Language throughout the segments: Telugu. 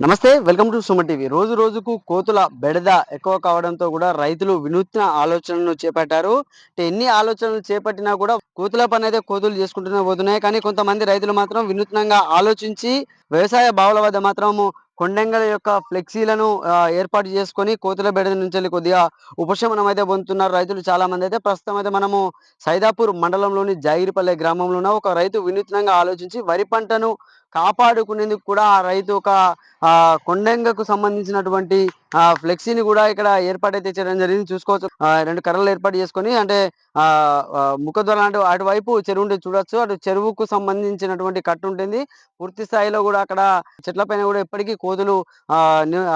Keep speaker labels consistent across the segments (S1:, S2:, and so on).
S1: నమస్తే వెల్కమ్ టు సుమ టీవీ. రోజు రోజుకు కోతుల బెడద ఎక్కువ కావడంతో కూడా రైతులు వినూత్న ఆలోచనలు చేపట్టారు. అంటే ఎన్ని ఆలోచనలు చేపట్టినా కూడా కోతుల పని అయితే కోతులు చేసుకుంటూనే పోతున్నాయి. కానీ కొంతమంది రైతులు మాత్రం వినూత్నంగా ఆలోచించి వ్యవసాయ బావుల వద్ద మాత్రం కొండంగల యొక్క ఫ్లెక్సీలను ఏర్పాటు చేసుకొని కోతుల బెడద నుంచి వెళ్ళి కొద్దిగా ఉపశమనం అయితే పొందుతున్నారు రైతులు. చాలా మంది అయితే ప్రస్తుతం అయితే మనము సైదాపూర్ మండలంలోని జాగిరిపల్లె గ్రామంలో ఒక రైతు వినూత్నంగా ఆలోచించి వరి పంటను కాపాడుకునేందుకు కూడా ఆ రైతు ఒక కొండంగకు సంబంధించినటువంటి ఆ ఫ్లెక్సీని కూడా ఇక్కడ ఏర్పాటైతే చేయడం జరిగింది. చూసుకోవచ్చు. రెండు కర్రలు ఏర్పాటు చేసుకొని అంటే ఆ ముఖద్వారం అంటే అటువైపు చెరువు ఉంటుంది చూడొచ్చు. అటు చెరువుకు సంబంధించినటువంటి కట్టు ఉంటుంది. పూర్తి స్థాయిలో కూడా అక్కడ చెట్ల పైన కూడా ఎప్పటికీ కోతులు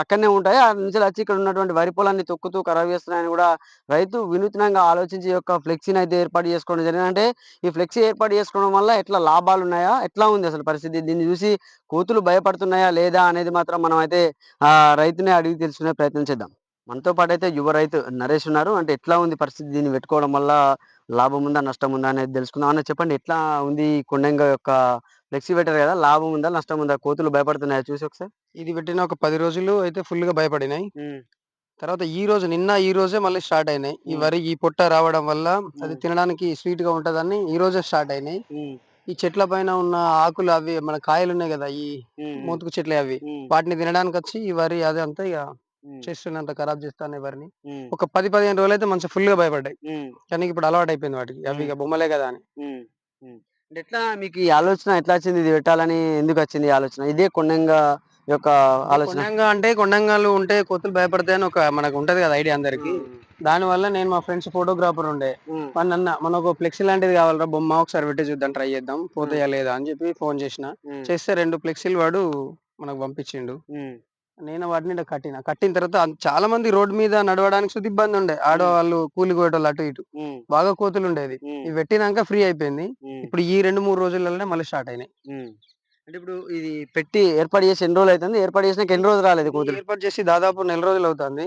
S1: అక్కడనే ఉంటాయి. ఆ నుంచి వచ్చి ఇక్కడ ఉన్నటువంటి వరి పొలాన్ని తొక్కుతూ ఖరాబ్ చేస్తున్నాయని కూడా రైతు వినూత్నంగా ఆలోచించి యొక్క ఫ్లెక్సీని అయితే ఏర్పాటు చేసుకోవడం జరిగింది. అంటే ఈ ఫ్లెక్సీ ఏర్పాటు చేసుకోవడం వల్ల ఎట్లా లాభాలు ఉన్నాయా? ఎట్లా ఉంది అసలు పరిస్థితి? దీన్ని చూసి కోతులు భయపడుతున్నాయా లేదా అనేది మాత్రం మనం అయితే ఆ రైతునే అడిగి తెలుసు తెలుసుకునే ప్రయత్నం చేద్దాం. మనతో పాటు అయితే యువ రైతు నరేష్ ఉన్నారు. అంటే ఎట్లా ఉంది పరిస్థితి? దీన్ని పెట్టుకోవడం వల్ల లాభం ఉందా నష్టం ఉందా అనేది తెలుసుకుందాం. అన్న చెప్పండి ఎట్లా ఉంది కొండంగ యొక్క ఫ్లెక్సీ పెట్టారు కదా? లాభం ఉందా నష్టం ఉందా? కోతులు భయపడుతున్నాయా? చూసి ఒకసారి.
S2: ఇది పెట్టిన ఒక పది రోజులు అయితే ఫుల్గా భయపడినాయి తర్వాత ఈ రోజు నిన్న ఈ రోజే మళ్ళీ స్టార్ట్ అయినాయి. ఈ. వరి ఈ పొట్ట రావడం వల్ల అది. తినడానికి స్వీట్గా ఉంటదని ఈ రోజే స్టార్ట్ అయినాయి. ఈ చెట్ల పైన ఉన్న ఆకులు అవి మన కాయలు ఉన్నాయి కదా ఈ మూతుకు చెట్లు అవి. వాటిని తినడానికి వచ్చి ఈ వరి అదే అంతా ఇక చేస్తున్నంత ఖరాబ్ చేస్తాను వరిని ఒక పది పదిహేను రోజులు అయితే మంచి ఫుల్గా భయపడ్డాయి కానీ ఇప్పుడు అలవాటు అయిపోయింది వాటికి. అవి ఇక బొమ్మలే కదా అని.
S1: ఎట్లా మీకు ఈ ఆలోచన ఎట్లా వచ్చింది? ఇది పెట్టాలని ఎందుకు వచ్చింది ఈ ఆలోచన? ఇదే కొండంగ యొక్క ఆలోచన.
S2: కొండంగా అంటే కొండంగాలు ఉంటే కోతులు భయపడతాయని ఒక మనకు ఉంటది కదా ఐడియా అందరికి. దాని వల్ల నేను మా ఫ్రెండ్స్ ఫోటోగ్రాఫర్ ఉండే. వాడిని అన్న మనకు ఫ్లెక్సీ లాంటిది కావాలరా బొమ్మ? ఒకసారి పెట్టి చూద్దాం ట్రై చేద్దాం. పోతాయా లేదా? అని చెప్పి ఫోన్ చేసిన. చేస్తే రెండు ఫ్లెక్సీలు వాడు మనకు పంపించిండు. నేను వాటిని కట్టిన. కట్టిన తర్వాత చాలా మంది రోడ్ మీద నడవడానికి సుది ఇబ్బంది ఉండే. ఆడవాళ్ళు కూలి పోయేటోళ్ళు అటు ఇటు. బాగా కోతులు ఉండేది. ఇవి పెట్టినాక ఫ్రీ అయిపోయింది. ఇప్పుడు ఈ రెండు మూడు రోజులలోనే మళ్ళీ స్టార్ట్ అయినాయి.
S1: అంటే ఇప్పుడు ఇది పెట్టి ఏర్పాటు చేసి ఎన్ని రోజులు అవుతుంది? ఏర్పాటు చేసినాక ఎన్ని రోజులు రాలేదు కోతులు?
S2: ఏర్పాటు చేసి దాదాపు నెల రోజులు అవుతుంది.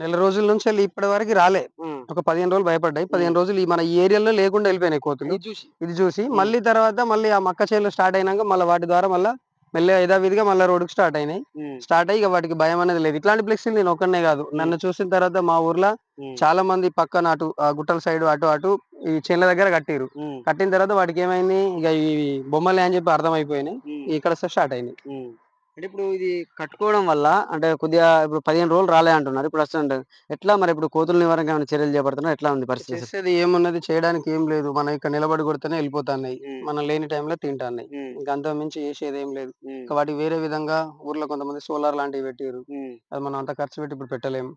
S2: నెల రోజుల నుంచి వెళ్ళి ఇప్పటి వరకు రాలే. ఒక పదిహేను రోజులు భయపడ్డాయి. పదిహేను రోజులు ఈ మన ఈ ఏరియాలో లేకుండా వెళ్ళిపోయినాయి కోతులు.
S1: ఇది చూసి.
S2: ఇది చూసి. మళ్ళీ తర్వాత మళ్ళీ ఆ మక్క చేలు స్టార్ట్ అయినాక మళ్ళీ వాటి ద్వారా మళ్ళీ మెల్లగా యథావిధిగా మళ్ళీ రోడ్డుకి స్టార్ట్ అయినాయి. స్టార్ట్ అయ్యి వాటికి భయం అనేది లేదు. ఇట్లాంటి ఫ్లెక్సీలు నేను ఒక్కనే కాదు. నన్ను చూసిన తర్వాత మా ఊర్లో చాలా మంది పక్కన అటు గుట్టల సైడ్ అటు అటు ఈ చేనుల దగ్గర కట్టిరు. కట్టిన తర్వాత వాటికి ఏమైంది? ఇక ఈ బొమ్మలే అని చెప్పి అర్థమైపోయినాయి. ఇక్కడ స్టార్ట్ అయినాయి.
S1: అంటే ఇప్పుడు ఇది కట్టుకోవడం వల్ల అంటే కొద్దిగా ఇప్పుడు పదిహేను రోజులు రాలే అంటున్నారు. ఇప్పుడు వస్తుంది ఎట్లా మరి ఇప్పుడు కోతుల నివారణకు ఏమైనా చర్యలు చేపడుతున్నారు? ఎట్లా ఉంది పరిస్థితి అసలు?
S2: చేసేది ఏమున్నది? చేయడానికి ఏం లేదు. మనం ఇక్కడ నిలబడి కొడితేనే వెళ్ళిపోతున్నాయి. మనం లేని టైంలో తింటాన్నాయి. ఇంకా అంత మించి చేసేది ఏం లేదు. ఇంకా వాటికి వేరే విధంగా ఊర్లో కొంతమంది సోలార్ లాంటివి పెట్టారు అది మనం అంత ఖర్చు పెట్టి ఇప్పుడు పెట్టలేము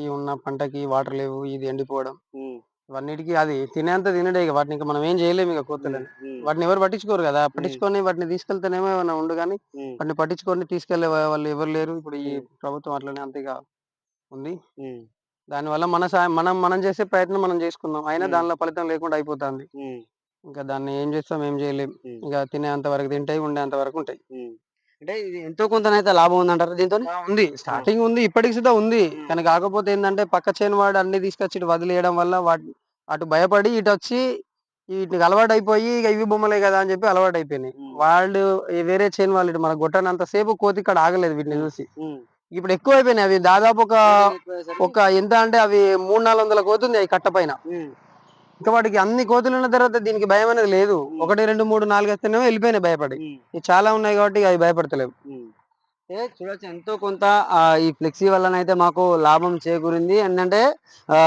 S2: ఈ ఉన్న పంటకి వాటర్ లేవు. ఇది ఎండిపోవడం. ఇవన్నిటికి అది తినేంత తినడే ఇక. వాటిని ఇంకా మనం ఏం చేయలేము ఇక కోతులని. వాటిని ఎవరు పట్టించుకోరు కదా. పట్టించుకొని వాటిని తీసుకెళ్తేనేమో ఏమైనా ఉండు కానీ వాటిని పట్టించుకొని తీసుకెళ్ళే వాళ్ళు ఎవరు లేరు. ఇప్పుడు ఈ ప్రభుత్వం అట్లనే అంతేగా ఉంది. దానివల్ల మన మనం మనం చేసే ప్రయత్నం మనం చేసుకున్నాం అయినా. దానిలో ఫలితం లేకుండా అయిపోతుంది. ఇంకా దాన్ని ఏం చేస్తాం ఏం చేయలేం. ఇంకా తినేంత వరకు తింటాయి ఉండేంత వరకు ఉంటాయి.
S1: అంటే ఇది ఎంతో కొంతనైతే లాభం ఉందంటారు దీంతో
S2: ఉంది. స్టార్టింగ్ ఉంది ఇప్పటికి సుధా ఉంది. కానీ కాకపోతే ఏంటంటే పక్క చేను వాడు అన్ని తీసుకొచ్చి ఇటు వదిలేయడం వల్ల వాటి అటు భయపడి ఇటు వచ్చి వీటికి అలవాటు అయిపోయి ఇక ఇవి బొమ్మలే కదా అని చెప్పి అలవాటు అయిపోయినాయి. వాళ్ళు వేరే చేను వాళ్ళు మన గొట్టనంత సేపు కోతి ఇక్కడ ఆగలేదు వీటిని చూసి. ఇప్పుడు ఎక్కువ అయిపోయినాయి అవి. దాదాపు ఒక ఒక ఎంత అంటే అవి మూడు నాలుగు వందల కోతుంది ఈ కట్ట పైన. ఇంకా వాటికి అన్ని కోతులు ఉన్న తర్వాత దీనికి భయం అనేది లేదు. ఒకటి రెండు మూడు నాలుగు వస్తేనేమో వెళ్ళిపోయినాయి భయపడి. ఇవి చాలా ఉన్నాయి కాబట్టి అవి భయపడతలేవు.
S1: ఏ చూడొచ్చు. ఎంతో కొంత ఈ ఫ్లెక్సీ వల్లనైతే మాకు లాభం చేకూరింది. ఏంటంటే ఆ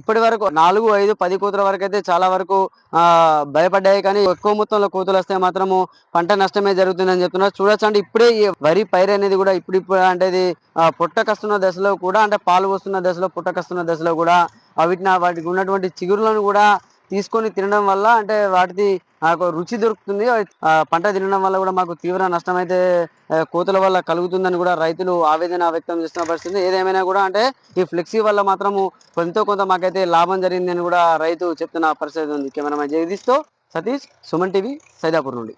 S1: ఇప్పటి వరకు నాలుగు ఐదు పది కోతుల వరకు అయితే చాలా వరకు ఆ భయపడ్డాయి. కానీ ఎక్కువ మొత్తంలో కోతులు వస్తే మాత్రము పంట నష్టమే జరుగుతుందని చెప్తున్నారు. చూడొచ్చు. అంటే ఇప్పుడే ఈ వరి పైరు అనేది కూడా ఇప్పుడు ఇప్పుడు అంటే ఇది ఆ, పుట్టకస్తున్న దశలో కూడా అంటే పాలు వస్తున్న దశలో పుట్టకస్తున్న దశలో కూడా వీటిని వాటికి ఉన్నటువంటి చిగురులను కూడా తీసుకొని తినడం వల్ల అంటే వాటిది నాకు రుచి దొరుకుతుంది. పంట తినడం వల్ల కూడా మాకు తీవ్ర నష్టం అయితే కోతుల వల్ల కలుగుతుందని కూడా రైతులు ఆవేదన వ్యక్తం చేస్తున్న పరిస్థితి. ఏదేమైనా కూడా అంటే ఈ ఫ్లెక్సీ వల్ల మాత్రము కొంత కొంత మాకైతే లాభం జరిగిందని కూడా రైతు చెప్తున్న పరిస్థితి ఉంది. కెమెరామెన్ జగదీష్తో సతీష్ సుమన్ టీవీ సైదాపూర్ నుండి.